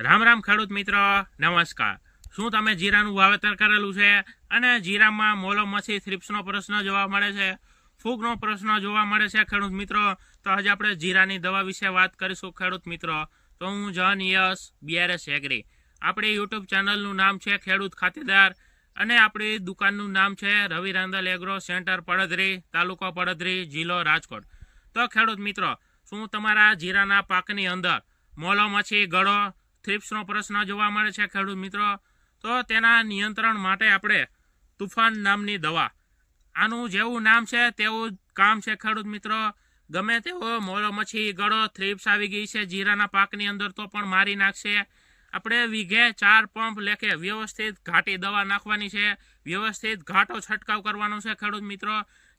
રામ રામ ખેડૂત મિત્ર, નમસ્કાર. શું તમે જીરાનું વાવેતર કરેલું છે? અને જીરામાં મોલોમસી થ્રિપ્સનો પ્રશ્ન જોવા મળે છે? ફૂગનો પ્રશ્ન જોવા મળે છે ખેડૂત મિત્રો? તો આજે આપણે જીરાની દવા વિશે વાત કરીશું ખેડૂત મિત્રો. તો હું જન યસ બીઆરએસ એગ્રી. આપણી યુટ્યુબ ચેનલનું નામ છે ખેડૂત ખાતેદાર અને આપણી દુકાનનું નામ છે રવિ રાંદલ એગ્રો સેન્ટર પડદરી, તાલુકો પડદરી, જિલ્લો રાજકોટ. તો ખેડૂત મિત્રો, શું તમારા જીરાના પાકની અંદર મોલોમસી ગળો થ્રિપ્સનો પ્રશ્ન જોવા મળે છે ખેડૂત મિત્રો. તો તેના નિયંત્રણ માટે આપણે તુફાન નામની દવા. આનું જેવું નામ છે તેવું કામ છે ખેડૂત મિત્રો. ગમે તેવો મોલો મચ્છી ગળો, થ્રિપ્સ આવી ગઈ છે. જીરાના પાકની અંદર તો પણ મારી નાખશે. આપણે વીઘે ચાર પંપ લેખે વ્યવસ્થિત ઘાટી દવા નાખવાની છે. વ્યવસ્થિત ઘાટો છંટકાવ કરવાનો છે ખેડૂત મિત્રો.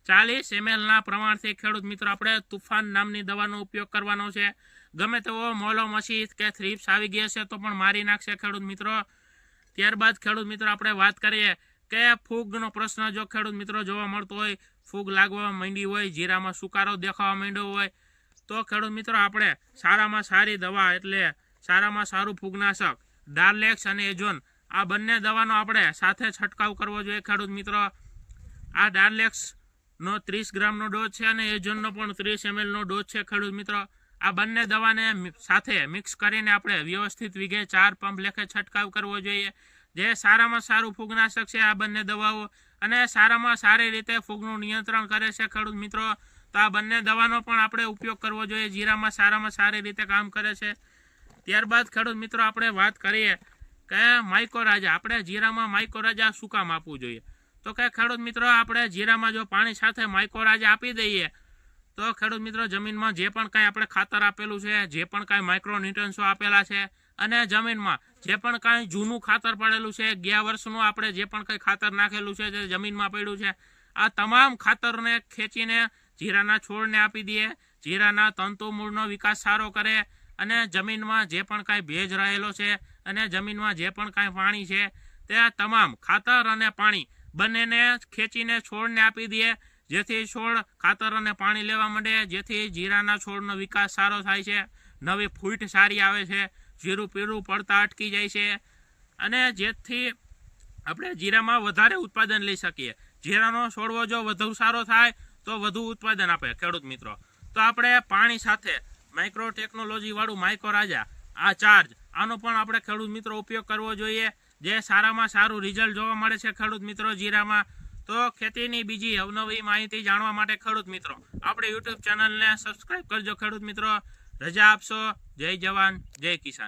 ચાલીસ એમએલના પ્રમાણથી ખેડૂત મિત્રો આપણે તુફાન નામની દવાનો ઉપયોગ કરવાનો છે. ગમે તેવો મોલો મછી કે થ્રિપ્સ આવી ગયા છે તો પણ મારી નાખશે ખેડૂત મિત્રો. ત્યારબાદ ખેડૂત મિત્રો આપણે વાત કરીએ કે ફૂગનો પ્રશ્ન જો ખેડૂત મિત્રો જોવા મળતો હોય, ફૂગ લાગવા માંડી હોય, જીરામાં સુકારો દેખાવા માંડ્યો હોય, તો ખેડૂત મિત્રો આપણે સારામાં સારી દવા એટલે સારામાં સારું ફૂગનાશક ડાર્લેક્સ અને એજોન. આ બંને દવાનો આપણે સાથે છંટકાવ કરવો જોઈએ. ખેડૂત મિત્રો, આ ડાર્લેક્સનો ત્રીસ ગ્રામનો ડોઝ છે અને એજોનનો પણ ત્રીસ એમએલનો ડોઝ છે, ખેડૂત મિત્રો. આ બંને દવાને સાથે મિક્સ કરીને આપણે વ્યવસ્થિત વિઘે ચાર પંપ લેખે છંટકાવ કરવો જોઈએ. જે સારામાં સારું ફૂગનાશક છે, આ બંને દવાઓ અને સારામાં સારી રીતે ફૂગનું નિયંત્રણ કરે છે, ખેડૂત મિત્રો. તો આ બંને દવાનો પણ આપણે ઉપયોગ કરવો જોઈએ. જીરામાં સારામાં સારી રીતે કામ કરે છે. ત્યારબાદ ખેડૂત મિત્રો, આપણે વાત કરીએ કે માઇકો રાજા, આપણે જીરામાં માઇકો રાજા શું કામ આપવું જોઈએ? તો કે ખેડૂત મિત્રો, આપણે જીરામાં જો પાણી સાથે માઇકો રાજા આપી દઈએ, તો ખેડૂત મિત્રો, જમીનમાં જે પણ કાંઈ આપણે ખાતર આપેલું છે, જે પણ કાંઈ માઇક્રો ન્યુટ્રન્સો આપેલા છે, અને જમીનમાં જે પણ કાંઈ જૂનું ખાતર પડેલું છે, ગયા વર્ષનું આપણે જે પણ કંઈ ખાતર નાખેલું છે, જે જમીનમાં પડ્યું છે, આ તમામ ખાતરને ખેંચીને જીરાના છોડને આપી દઈએ, જીરાના તંતુ મૂળનો વિકાસ સારો કરે અને જમીનમાં જે પણ કાંઈ ભેજ રહેલો છે અને જમીનમાં જે પણ કાંઈ પાણી છે, તે તમામ ખાતર અને પાણી બંનેને ખેંચીને છોડને આપી દઈએ. જેથી છોડ ખાતર અને પાણી લેવા માંડે. જેથી જીરાના છોડનો વિકાસ સારો થાય છે. નવી ફૂટ સારી આવે છે. જીરું પીરું પડતા અટકી જાય છે. અને જેથી આપણે જીરામાં વધારે ઉત્પાદન લઈ શકીએ. જીરાનો છોડવો જો વધુ સારો થાય, તો વધુ ઉત્પાદન આપે. ખેડૂત મિત્રો, તો આપણે પાણી સાથે માઇક્રો ટેકનોલોજી વાળું માઇક્રો રાજા આ ચાર્જ આનો પણ આપણે ખેડૂત મિત્રો ઉપયોગ કરવો જોઈએ. જે સારામાં સારું રિઝલ્ટ જોવા મળે છે ખેડૂત મિત્રો જીરામાં. તો ખેતીની બીજી અવનવી માહિતી જાણવા માટે ખેડૂત મિત્રો, આપણે યુટ્યુબ ચેનલને સબસ્ક્રાઈબ કરજો ખેડૂત મિત્રો. રજા આપશો. જય જવાન, જય કિસાન.